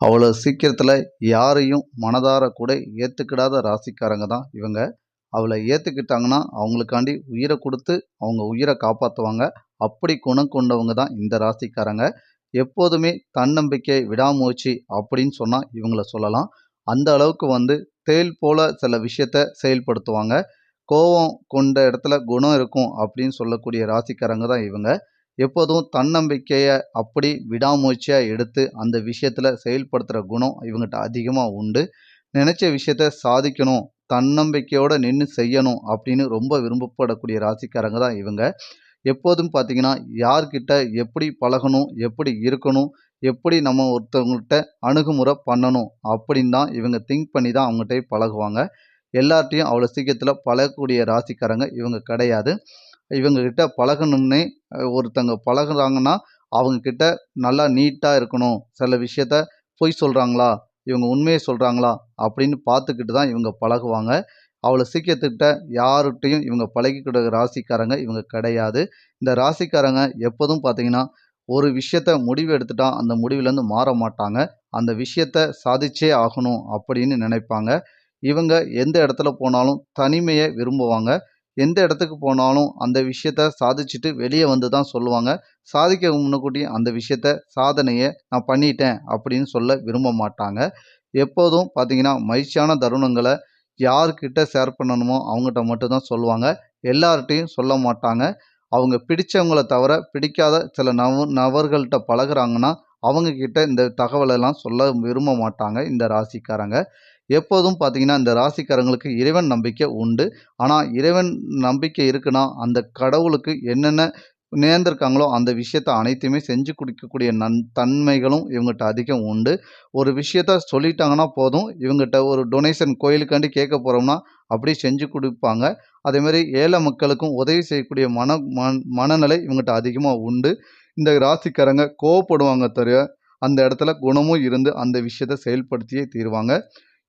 அவ்வளோ சீக்கிரத்தில் யாரையும் மனதார கூட ஏற்றுக்கிடாத ராசிக்காரங்க தான் இவங்க. அவளை ஏற்றுக்கிட்டாங்கன்னா அவங்களுக்காண்டி உயிரை கொடுத்து அவங்க உயிரை காப்பாற்றுவாங்க அப்படி குணம் கொண்டவங்க தான் இந்த ராசிக்காரங்க. எப்போதுமே தன்னம்பிக்கை விடாமுயற்சி அப்படின்னு சொன்னால் இவங்கள சொல்லலாம். அந்த அளவுக்கு வந்து தேல் போல சில விஷயத்த செயல்படுத்துவாங்க. கோபம் கொண்ட இடத்துல குணம் இருக்கும் அப்படின்னு சொல்லக்கூடிய ராசிக்காரங்க தான் இவங்க. எப்போதும் தன்னம்பிக்கையை அப்படி விடாமுயற்சியாக எடுத்து அந்த விஷயத்தில் செயல்படுத்துகிற குணம் இவங்ககிட்ட அதிகமாக உண்டு. நினச்ச விஷயத்த சாதிக்கணும் தன்னம்பிக்கையோடு நின்று செய்யணும் அப்படின்னு ரொம்ப விரும்பப்படக்கூடிய ராசிக்காரங்க தான் இவங்க. எப்போதும் பார்த்தீங்கன்னா யார்கிட்ட எப்படி பழகணும் எப்படி இருக்கணும் எப்படி நம்ம ஒருத்தவங்கள்ட்ட அணுகுமுறை பண்ணணும் அப்படின்னு தான் இவங்க திங்க் பண்ணி தான் அவங்ககிட்ட பழகுவாங்க. எல்லார்ட்டையும் அவ்வளோ சீக்கிரத்தில் பழகக்கூடிய ராசிக்காரங்க இவங்க கிடையாது. இவங்கக்கிட்ட பழகணும்னே ஒருத்தங்க பழகுறாங்கன்னா அவங்கக்கிட்ட நல்லா நீட்டாக இருக்கணும். சில விஷயத்த பொய் சொல்கிறாங்களா இவங்க உண்மையை சொல்கிறாங்களா அப்படின்னு பார்த்துக்கிட்டு தான் இவங்க பழகுவாங்க. அவ்வளோ சீக்கிரத்துக்கிட்ட யார்கிட்டையும் இவங்க பழகிக்கூட ராசிக்காரங்க இவங்க கிடையாது. இந்த ராசிக்காரங்க எப்போதும் பார்த்தீங்கன்னா ஒரு விஷயத்த முடிவு எடுத்துட்டா அந்த முடிவுலேருந்து மாற மாட்டாங்க. அந்த விஷயத்த சாதிச்சே ஆகணும் அப்படின்னு நினைப்பாங்க. இவங்க எந்த இடத்துல போனாலும் தனிமையை விரும்புவாங்க. எந்த இடத்துக்கு போனாலும் அந்த விஷயத்த சாதிச்சுட்டு வெளியே வந்து தான் சொல்லுவாங்க. சாதிக்க முன்னக்கூட்டி அந்த விஷயத்த சாதனையை நான் பண்ணிட்டேன் அப்படின்னு சொல்ல விரும்ப மாட்டாங்க. எப்போதும் பார்த்தீங்கன்னா மகிழ்ச்சியான தருணங்களை யார்கிட்ட ஷேர் பண்ணணுமோ அவங்ககிட்ட மட்டும்தான் சொல்லுவாங்க. எல்லார்கிட்டையும் சொல்ல மாட்டாங்க. அவங்க பிடிச்சவங்கள தவிர பிடிக்காத சில நவ நபர்கள்ட்ட பழகுறாங்கன்னா அவங்கக்கிட்ட இந்த தகவலெல்லாம் சொல்ல விரும்ப மாட்டாங்க இந்த ராசிக்காரங்க. எப்போதும் பார்த்தீங்கன்னா இந்த ராசிக்காரங்களுக்கு இறைவன் நம்பிக்கை உண்டு. ஆனால் இறைவன் நம்பிக்கை இருக்குன்னா அந்த கடவுளுக்கு என்னென்ன நேர்ந்திருக்காங்களோ அந்த விஷயத்த அனைத்தையுமே செஞ்சு கொடுக்கக்கூடிய நன் தன்மைகளும் இவங்ககிட்ட அதிகம் உண்டு. ஒரு விஷயத்த சொல்லிட்டாங்கன்னா போதும். இவங்ககிட்ட ஒரு டொனேஷன் கோயிலுக்காண்டி கேட்க போகிறோம்னா அப்படியே செஞ்சு கொடுப்பாங்க. அதேமாதிரி ஏழை மக்களுக்கும் உதவி செய்யக்கூடிய மன மன மனநிலை இவங்ககிட்ட அதிகமாக உண்டு. இந்த ராசிக்காரங்க கோவப்படுவாங்க தவிர அந்த இடத்துல குணமும் இருந்து அந்த விஷயத்த செயல்படுத்தியே தீருவாங்க.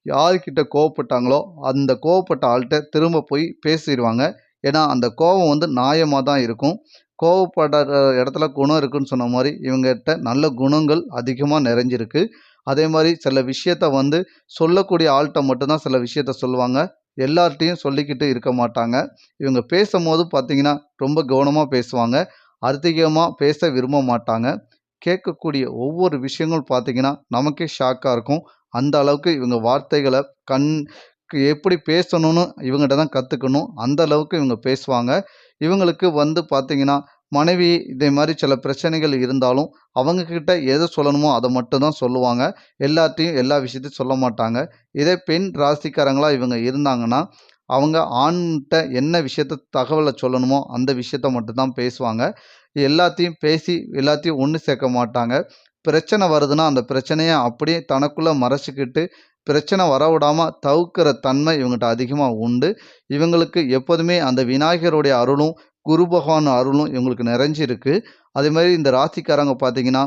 யார்கிட்ட கோவப்பட்டாங்களோ அந்த கோவப்பட்ட ஆள்கிட்ட திரும்ப போய் பேசிடுவாங்க ஏன்னா அந்த கோபம் வந்து நியாயமாக தான் இருக்கும். கோவப்படுற இடத்துல குணம் இருக்குன்னு சொன்ன மாதிரி இவங்ககிட்ட நல்ல குணங்கள் அதிகமாக நிறைஞ்சிருக்கு. அதே மாதிரி சில விஷயத்த வந்து சொல்லக்கூடிய ஆள்கிட்ட மட்டும்தான் சில விஷயத்த சொல்லுவாங்க. எல்லார்ட்டையும் சொல்லிக்கிட்டு இருக்க மாட்டாங்க. இவங்க பேசும்போது பார்த்தீங்கன்னா ரொம்ப கவனமாக பேசுவாங்க. அதிகமாக பேச விரும்ப மாட்டாங்க. கேட்கக்கூடிய ஒவ்வொரு விஷயங்கள் பார்த்தீங்கன்னா நமக்கே ஷாக்காக இருக்கும். அந்த அளவுக்கு இவங்க வார்த்தைகளை கண் எப்படி பேசணும்னு இவங்ககிட்ட தான் கற்றுக்கணும் அந்த அளவுக்கு இவங்க பேசுவாங்க. இவங்களுக்கு வந்து பார்த்தீங்கன்னா மனைவி இதே மாதிரி சில பிரச்சனைகள் இருந்தாலும் அவங்கக்கிட்ட எதை சொல்லணுமோ அதை மட்டும் தான் சொல்லுவாங்க. எல்லாத்தையும் எல்லா விஷயத்தையும் சொல்ல மாட்டாங்க. இதே பெண் ராசிக்காரங்களாக இவங்க இருந்தாங்கன்னா அவங்க ஆண்கிட்ட என்ன விஷயத்த தகவலை சொல்லணுமோ அந்த விஷயத்த மட்டும்தான் பேசுவாங்க. எல்லாத்தையும் பேசி எல்லாத்தையும் ஒன்று சேர்க்க மாட்டாங்க. பிரச்சனை வருதுன்னா அந்த பிரச்சனையை அப்படியே தனக்குள்ளே மறைச்சிக்கிட்டு பிரச்சனை வர விடாமல் தவிர்க்கிற தன்மை இவங்ககிட்ட அதிகமாக உண்டு. இவங்களுக்கு எப்போதுமே அந்த விநாயகருடைய அருளும் குரு பகவான் அருளும் இவங்களுக்கு நிறைஞ்சிருக்கு. அதே மாதிரி இந்த ராசிக்காரங்க பார்த்தீங்கன்னா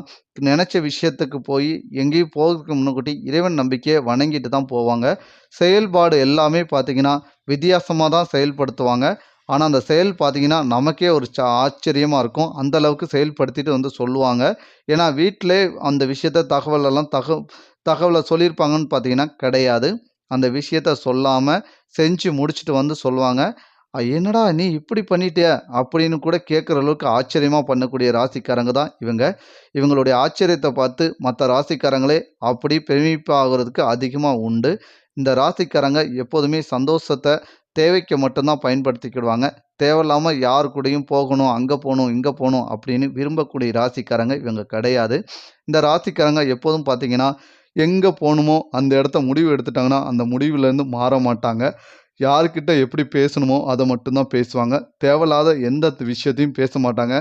நினச்ச விஷயத்துக்கு போய் எங்கேயும் போகிறதுக்கு முன்னுக்கூட்டி இறைவன் நம்பிக்கையை வணங்கிட்டு தான் போவாங்க. செயல்பாடு எல்லாமே பார்த்தீங்கன்னா வித்தியாசமாக தான் செயல்படுத்துவாங்க. ஆனால் அந்த செயல் பார்த்தீங்கன்னா நமக்கே ஒரு சா ஆச்சரியமாக இருக்கும். அந்த அளவுக்கு செயல்படுத்திட்டு வந்து சொல்லுவாங்க. ஏன்னா வீட்டிலே அந்த விஷயத்த தகவலெல்லாம் தக தகவலை சொல்லியிருப்பாங்கன்னு பார்த்தீங்கன்னா கிடையாது. அந்த விஷயத்த சொல்லாமல் செஞ்சு முடிச்சுட்டு வந்து சொல்லுவாங்க. என்னடா நீ இப்படி பண்ணிட்டிய? அப்படின்னு கூட கேட்குற அளவுக்கு ஆச்சரியமாக பண்ணக்கூடிய ராசிக்காரங்க தான் இவங்க. இவங்களுடைய ஆச்சரியத்தை பார்த்து மற்ற ராசிக்காரங்களே அப்படி பெருமிப்பாகிறதுக்கு அதிகமாக உண்டு. இந்த ராசிக்காரங்க எப்போதுமே சந்தோஷத்தை தேவைக்கு மட்டும்தான் பயன்படுத்திக்கிடுவாங்க. தேவையில்லாமல் யார் கூடயும் போகணும் அங்கே போகணும் இங்கே போகணும் அப்படின்னு விரும்பக்கூடிய ராசிக்காரங்க இவங்க கிடையாது. இந்த ராசிக்காரங்க எப்போதும் பார்த்தீங்கன்னா எங்கே போகணுமோ அந்த இடத்த முடிவு எடுத்துட்டாங்கன்னா அந்த முடிவுலேருந்து மாற மாட்டாங்க. யார்கிட்ட எப்படி பேசணுமோ அதை மட்டும்தான் பேசுவாங்க. தேவையில்லாத எந்த விஷயத்தையும் பேச மாட்டாங்க.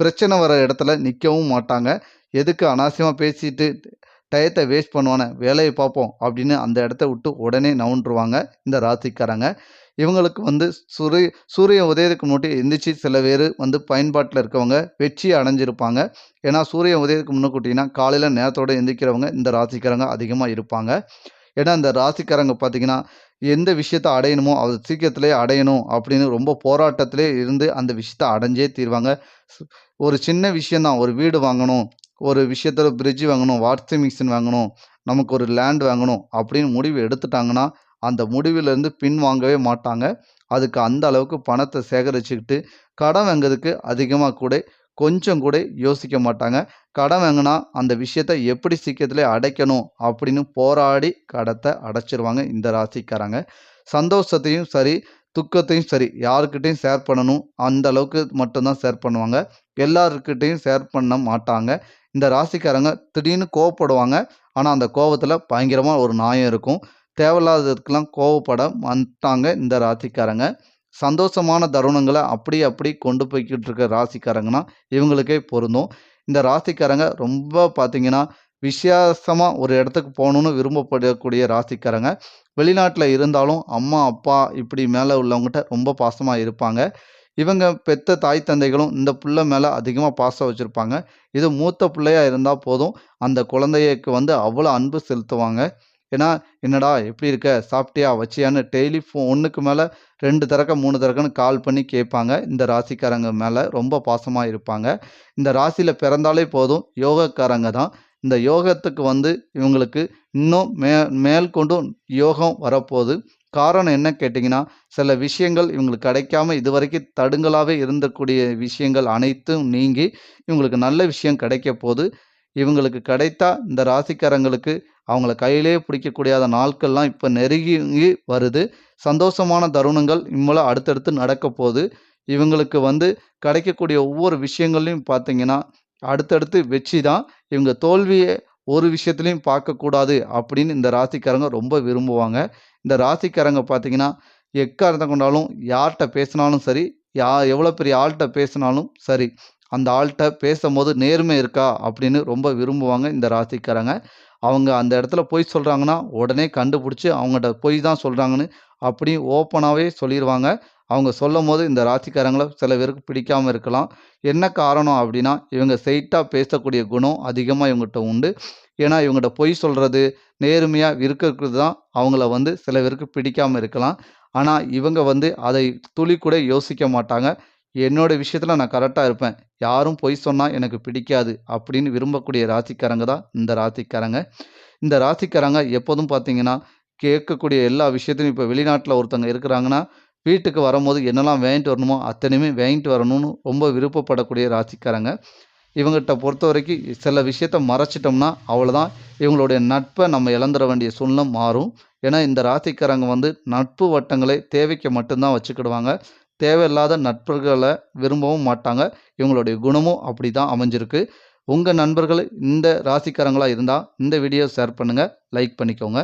பிரச்சனை வர இடத்துல நிற்கவும் மாட்டாங்க. எதுக்கு அனாவசியமாக பேசிட்டு டயத்தை வேஸ்ட் பண்ணுவானே வேலையை பார்ப்போம் அப்படின்னு அந்த இடத்த விட்டு உடனே நவுண்டுருவாங்க இந்த ராசிக்காரங்க. இவங்களுக்கு வந்து சூரிய சூரிய உதயத்துக்கு முன்னாடி எந்திரிச்சு சில பேர் வந்து பயன்பாட்டில் இருக்கவங்க வெற்றியை அடைஞ்சிருப்பாங்க. ஏன்னா சூரிய உதயத்துக்கு முன்னக்கூட்டினா காலையில் நேரத்தோடு எந்திரிக்கிறவங்க இந்த ராசிக்காரங்க அதிகமாக இருப்பாங்க. ஏன்னா இந்த ராசிக்காரங்க பார்த்தீங்கன்னா எந்த விஷயத்த அடையணுமோ அது சீக்கிரத்திலே அடையணும் அப்படின்னு ரொம்ப போராட்டத்திலே இருந்து அந்த விஷயத்த அடைஞ்சே தீருவாங்க ஒரு சின்ன விஷயந்தான் ஒரு வீடு வாங்கணும் ஒரு விஷயத்தில் பிரிட்ஜ் வாங்கணும், வாஷிங் மிஷின் வாங்கணும், நமக்கு ஒரு லேண்ட் வாங்கணும் அப்படின்னு முடிவு எடுத்துட்டாங்கன்னா, அந்த முடிவிலிருந்து பின்வாங்கவே மாட்டாங்க. அதுக்கு அந்த அளவுக்கு பணத்தை சேகரிச்சுக்கிட்டு, கடன் வாங்குறதுக்கு அதிகமாக கூட கொஞ்சம் கூட யோசிக்க மாட்டாங்க. கடன் வாங்கினா அந்த விஷயத்த எப்படி சீக்கிரத்தில் அடைக்கணும் அப்படின்னு போராடி கடத்தை அடைச்சிருவாங்க இந்த ராசிக்காரங்க. சந்தோஷத்தையும் சரி, துக்கத்தையும் சரி யாருக்கிட்டையும் ஷேர் பண்ணணும். அந்த அளவுக்கு மட்டும்தான் ஷேர் பண்ணுவாங்க. எல்லாருக்கிட்டையும் ஷேர் பண்ண மாட்டாங்க. இந்த ராசிக்காரங்க திடீர்னு கோவப்படுவாங்க. ஆனால் அந்த கோவத்தில் பயங்கரமாக ஒரு நியாயம் இருக்கும். தேவையில்லாததுக்கெல்லாம் கோவப்பட மாட்டாங்க இந்த ராசிக்காரங்க. சந்தோஷமான தருணங்களை அப்படியே அப்படி கொண்டு போய்கிட்டு இருக்க ராசிக்காரங்கன்னா, இவங்களுக்கே பொருந்தும். இந்த ராசிக்காரங்க ரொம்ப பார்த்தீங்கன்னா, விசேஷமாக ஒரு இடத்துக்கு போகணுன்னு விரும்பப்படக்கூடிய ராசிக்காரங்க. வெளிநாட்டில் இருந்தாலும் அம்மா, அப்பா இப்படி மேலே உள்ளவங்ககிட்ட ரொம்ப பாசமாக இருப்பாங்க. இவங்க பெத்த தாய் தந்தைகளும் இந்த புள்ள மேலே அதிகமாக பாசம் வச்சுருப்பாங்க இது மூத்த பிள்ளையாக இருந்தால் போதும், அந்த குழந்தைக்கு வந்து அவ்வளோ அன்பு செலுத்துவாங்க. ஏன்னா, "என்னடா எப்படி இருக்க? சாப்பிட்டியா? வச்சியான்னு?" டெய்லி ஃபோ ஒன்றுக்கு மேலே ரெண்டு தரக்க மூணு தரக்கன்னு கால் பண்ணி கேட்பாங்க. இந்த ராசிக்காரங்க மேலே ரொம்ப பாசமாக இருப்பாங்க. இந்த ராசியில் பிறந்தாலே போதும் யோகக்காரங்க தான். இந்த யோகத்துக்கு வந்து இவங்களுக்கு இன்னும் மே மேல்கொண்டும் யோகம் வரப்போகுது காரணம் என்ன கேட்டிங்கன்னா சில விஷயங்கள் இவங்களுக்கு கிடைக்காம இதுவரைக்கும் தடுங்களாகவே இருந்தக்கூடிய விஷயங்கள் அனைத்தும் நீங்கி, இவங்களுக்கு நல்ல விஷயம் கிடைக்கப்போது. இவங்களுக்கு கிடைத்தா இந்த ராசிக்காரங்களுக்கு அவங்கள கையிலேயே பிடிக்கக்கூடியாத நாட்கள்லாம் இப்போ நெருங்கி வருது. சந்தோஷமான தருணங்கள் இனிமேல அடுத்தடுத்து நடக்கப்போது. இவங்களுக்கு வந்து கிடைக்கக்கூடிய ஒவ்வொரு விஷயங்கள்லையும் பார்த்தீங்கன்னா, அடுத்தடுத்து வெற்றி தான். இவங்க தோல்வியை ஒரு விஷயத்துலையும் பார்க்கக்கூடாது அப்படின்னு இந்த ராசிக்காரங்க ரொம்ப விரும்புவாங்க. இந்த ராசிக்காரங்க பார்த்தீங்கன்னா, எக்காரத்தை கொண்டாலும் யார்கிட்ட பேசினாலும் சரி, யா எவ்வளோ பெரிய ஆள்கிட்ட பேசினாலும் சரி, அந்த ஆள்கிட்ட பேசும்போது நேர்மை இருக்கா அப்படின்னு ரொம்ப விரும்புவாங்க இந்த ராசிக்காரங்க. அவங்க அந்த இடத்துல பொய் சொல்கிறாங்கன்னா உடனே கண்டுபிடிச்சி அவங்கள்ட்ட பொய் தான் சொல்கிறாங்கன்னு அப்படி ஓப்பனாகவே சொல்லிடுவாங்க அவங்க சொல்லும் போது இந்த ராசிக்காரங்களை சில பேருக்கு பிடிக்காமல் இருக்கலாம். என்ன காரணம் அப்படின்னா, இவங்க ஸ்ட்ரெயிட்டா பேசக்கூடிய குணம் அதிகமாக இவங்ககிட்ட உண்டு. ஏன்னா, இவங்ககிட்ட பொய் சொல்கிறது நேர்மையாக இருக்கிறது தான் அவங்கள வந்து சில பேருக்கு பிடிக்காமல் இருக்கலாம். ஆனால் இவங்க வந்து அதை துளி கூட யோசிக்க மாட்டாங்க. "என்னோட விஷயத்தில் நான் கரெக்டாக இருப்பேன். யாரும் பொய் சொன்னால் எனக்கு பிடிக்காது." அப்படின்னு விரும்பக்கூடிய ராசிக்காரங்க தான் இந்த ராசிக்காரங்க. இந்த ராசிக்காரங்க எப்போதும் பார்த்தீங்கன்னா, கேட்கக்கூடிய எல்லா விஷயத்தையும் இப்போ வெளிநாட்டில் ஒருத்தவங்க இருக்கிறாங்கன்னா, வீட்டுக்கு வரும்போது என்னெல்லாம் வாங்கிட்டு வரணுமோ அத்தனையுமே வாங்கிட்டு வரணும்னு ரொம்ப விருப்பப்படக்கூடிய ராசிக்காரங்க. பொறுத்த வரைக்கும் சில விஷயத்த மறைச்சிட்டோம்னா, அவ்வளோதான். இவங்களுடைய நட்பை நம்ம இழந்துட வேண்டிய சூழ்நிலை மாறும். ஏன்னா, இந்த ராசிக்காரங்க வந்து நட்பு வட்டங்களை தேவைக்கு மட்டும்தான் வச்சுக்கிடுவாங்க. தேவையில்லாத நட்பர்களை விரும்பவும் மாட்டாங்க. இவங்களுடைய குணமும் அப்படி தான் அமைஞ்சிருக்கு. உங்கள் நண்பர்கள் இந்த ராசிக்காரங்களாக இருந்தால் இந்த வீடியோ ஷேர் பண்ணுங்கள் லைக் பண்ணிக்கோங்க.